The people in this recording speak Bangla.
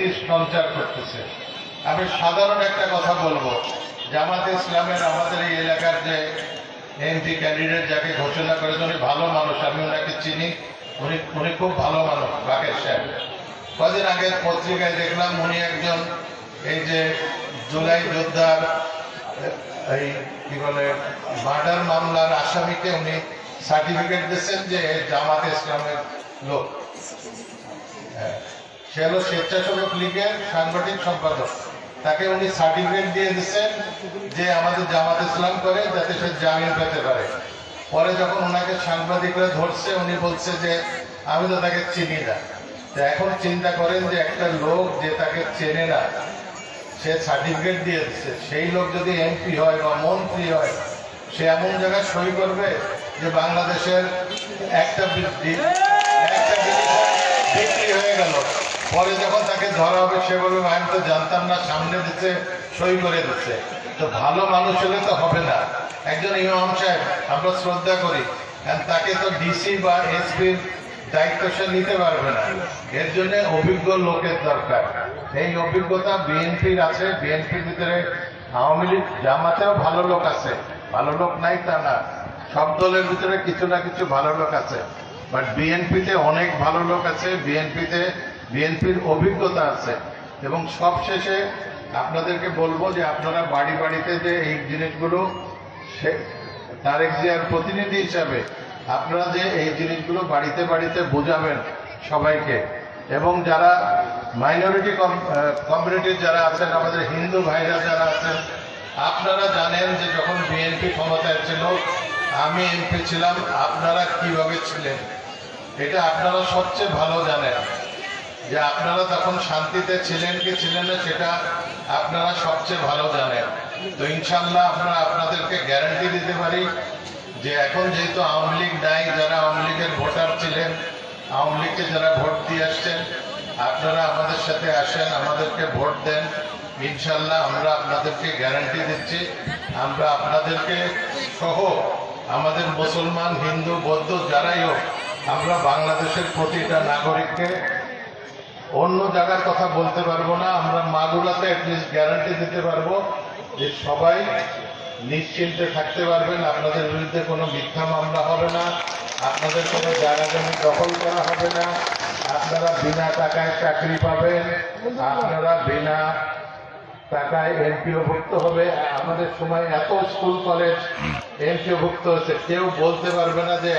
দুর্নীতি সঞ্চার করতেছে। আমি সাধারণ একটা কথা বলব। জামাত ইসলামের আমাদের এই এলাকার যে এমপি ক্যান্ডিডেট যাকে ঘোষণা করেছে, উনি ভালো মানুষ, আমি ওনাকে চিনি। উনি উনি খুব ভালো মানুষ, বাকের সাহেব। কদিন আগে পত্রিকায় দেখলাম উনি একজন এই যে জুলাই যোদ্ধার, এই কি বলে, মার্ডার মামলার আসামিকে উনি সার্টিফিকেট দিচ্ছেন যে জামাত ইসলামের লোক। হ্যাঁ। সে হলো স্বেচ্ছাসেবক লীগের সাংগঠনিক সম্পাদক। তাকে উনি সার্টিফিকেট দিয়ে দিচ্ছেন যে আমাদের জামাত ইসলাম করে যাতে সে জামিন পেতে পারে। পরে যখন ওনাকে সাংবাদিকরা ধরছে, উনি বলছে যে, আমি তো তাকে চিনি না। এখন চিন্তা করেন যে একটা লোক যে তাকে চেনে না, সে সার্টিফিকেট দিয়ে দিচ্ছে। সেই লোক যদি এমপি হয় বা মন্ত্রী হয়, সে এমন জায়গায় সই করবে যে বাংলাদেশের একটা বি- একটা বিক্রি হয়ে গেল। পরে যখন তাকে ধরা হবে, সে বলবে আমি তো জানতাম না, সামনে দিচ্ছে সই করে দিচ্ছে। তো ভালো মানুষ হলে তো হবে না। একজন ইমাম সাহেব, আমরা শ্রদ্ধা করি তাকে তো ডিসি বা এসপির দায়িত্ব সে নিতে পারবে না। এর জন্য অভিজ্ঞ লোকের দরকার। এই অভিজ্ঞতা বিএনপির আছে। বিএনপির ভিতরে আওয়ামী লীগ জামাতেও ভালো লোক আছে। ভালো লোক নাই তা না। সব দলের ভিতরে কিছু না কিছু ভালো লোক আছে। বাট বিএনপিতে অনেক ভালো লোক আছে বিএনপিতে বিএনপির অভিজ্ঞতা আছে। এবং সবশেষে আপনাদেরকে বলব যে আপনারা বাড়ি বাড়িতে যে এই জিনিসগুলো, সে- তারেক জিয়ার প্রতিনিধি হিসাবে আপনারা যে এই জিনিসগুলো বাড়িতে বাড়িতে বোঝাবেন সবাইকে। এবং যারা মাইনরিটি কমিউনিটির যারা আছেন, আমাদের হিন্দু ভাইরা যারা আছেন, আপনারা জানেন যে যখন বিএনপি ক্ষমতায় ছিল আমি এমপি ছিলাম, আপনারা কীভাবে ছিলেন? এটা আপনারা সবচেয়ে ভালো জানেন। যে আপনারা তখন শান্তিতে ছিলেন কি ছিলেন না, সেটা আপনারা সবচেয়ে ভালো জানেন। তো ইনশাল্লাহ আমরা আপনাদেরকে গ্যারান্টি দিতে পারি যে এখন যেহেতু আওয়ামী লীগ নাই, যারা আওয়ামী লীগের ভোটার ছিলেন, আওয়ামী লীগকে যারা ভোট দিয়ে আসছেন, আপনারা আমাদের সাথে আসেন, আমাদেরকে ভোট দেন। ইনশাল্লাহ আমরা আপনাদেরকে গ্যারান্টি দিচ্ছি। আমরা আপনাদেরকে সহ আমাদের মুসলমান, হিন্দু, বৌদ্ধ যারাই হোক, আমরা বাংলাদেশের প্রতিটা নাগরিককে অন্য জায়গার কথা বলতে পারব না, আমরা মাগুলাতে অ্যাটলিস্ট গ্যারান্টি দিতে পারব যে সবাই নিশ্চিন্তে থাকতে পারবেন, আপনাদের বিরুদ্ধে কোনো মিথ্যা মামলা হবে না, আপনাদের কোনো জায়গা জমি দখল করা হবে না, আপনারা বিনা টাকায় চাকরি পাবেন, আপনারা বিনা টাকায় এমপিওভুক্ত হবে। আমাদের সময় এত স্কুল, কলেজ এমপিওভুক্ত হচ্ছে। কেউ বলতে পারবে না যে